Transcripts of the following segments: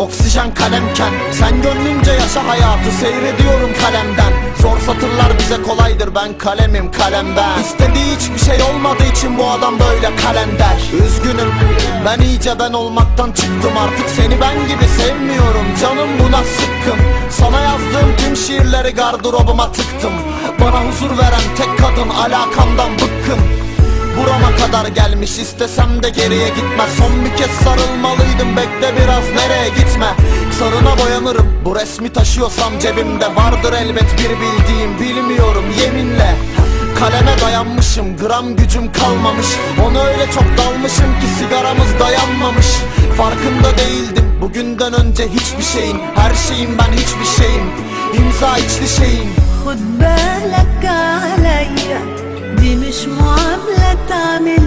oksijen kalemken. Sen gönlünce yaşa hayatı seyrediyorum kalemden. Zor satırlar bize kolaydır ben kalemim kalem ben İstediği hiçbir şey olmadığı için bu adam böyle kalender Üzgünüm ben iyice ben olmaktan çıktım. Artık seni ben gibi sevmiyorum Canım buna sıkkın. Sana yazdığım tüm şiirleri gardırobuma tıktım. Bana huzur veren tek kadın alakamdan bıkkın kadar gelmiş istesem de geriye gitmez Son bir kez sarılmalıydım bekle biraz nereye gitme Sarına boyanırım bu resmi taşıyorsam cebimde Vardır elbet bir bildiğim bilmiyorum yeminle Kaleme dayanmışım gram gücüm kalmamış Ona öyle çok dalmışım ki sigaramız dayanmamış Farkında değildim bugünden önce hiçbir şeyin Her şeyim ben hiçbir şeyim İmza içli şeyim خد بالك عليا دي مش معاملة تعملني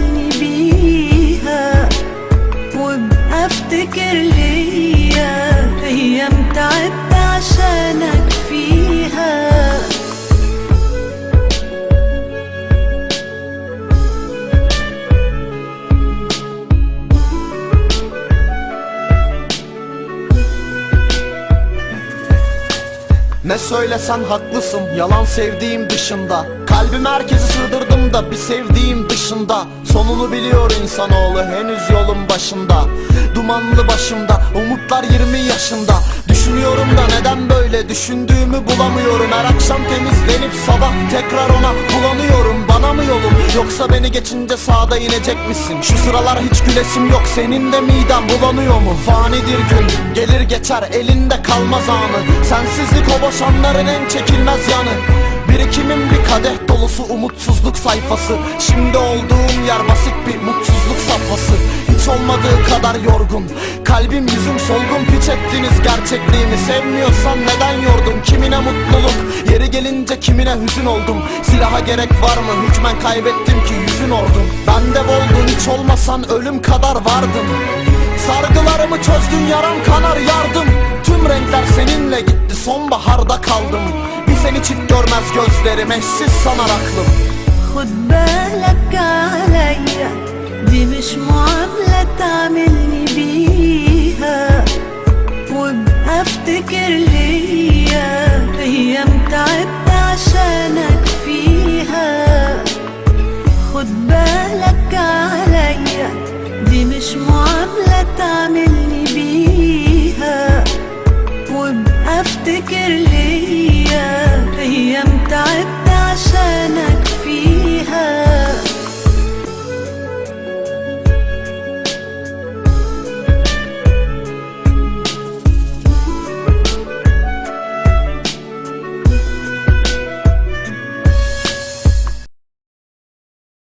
افتكر ليا ايام تعبت عشانك فيها Ne söylesen haklısın yalan sevdiğim dışında Kalbim herkesi sığdırdım da bir sevdiğim dışında Sonunu biliyor insanoğlu henüz yolun başında Dumanlı başımda umutlar 20 yaşında. Düşünüyorum da neden böyle düşündüğümü bulamıyorum. Her akşam temizlenip sabah tekrar ona bulanıyorum. Bana mı yolum? Yoksa beni geçince sağda inecek misin? Şu sıralar hiç gülesim yok senin de miden bulanıyor mu? Fanidir gün gelir geçer elinde kalmaz anı. Sensizlik o boşanların en çekilmez yanı. Birikimin bir kadeh dolusu umutsuzluk sayfası. Şimdi olduğum yer basit bir mutsuzluk safhası. Hiç olmadığı kadar yorgun Kalbim yüzüm solgun piç ettiniz gerçekliğimi Sevmiyorsan neden yordun kimine mutluluk Yeri gelince kimine hüzün oldum Silaha gerek var mı hükmen kaybettim ki yüzün ordum Ben de oldun hiç olmasan ölüm kadar vardım Sargılarımı çözdün yaram kanar yardım Tüm renkler seninle gitti sonbaharda kaldım Bir seni çift görmez gözlerim eşsiz sanar aklım خد بالك عليا دي مش معاملة تعملني بيها وابقى أفتكر ليا أيام تعبت عشانك فيها. خد بالك عليا دي مش معاملة تعملني بيها. وابقى أفتكر ليا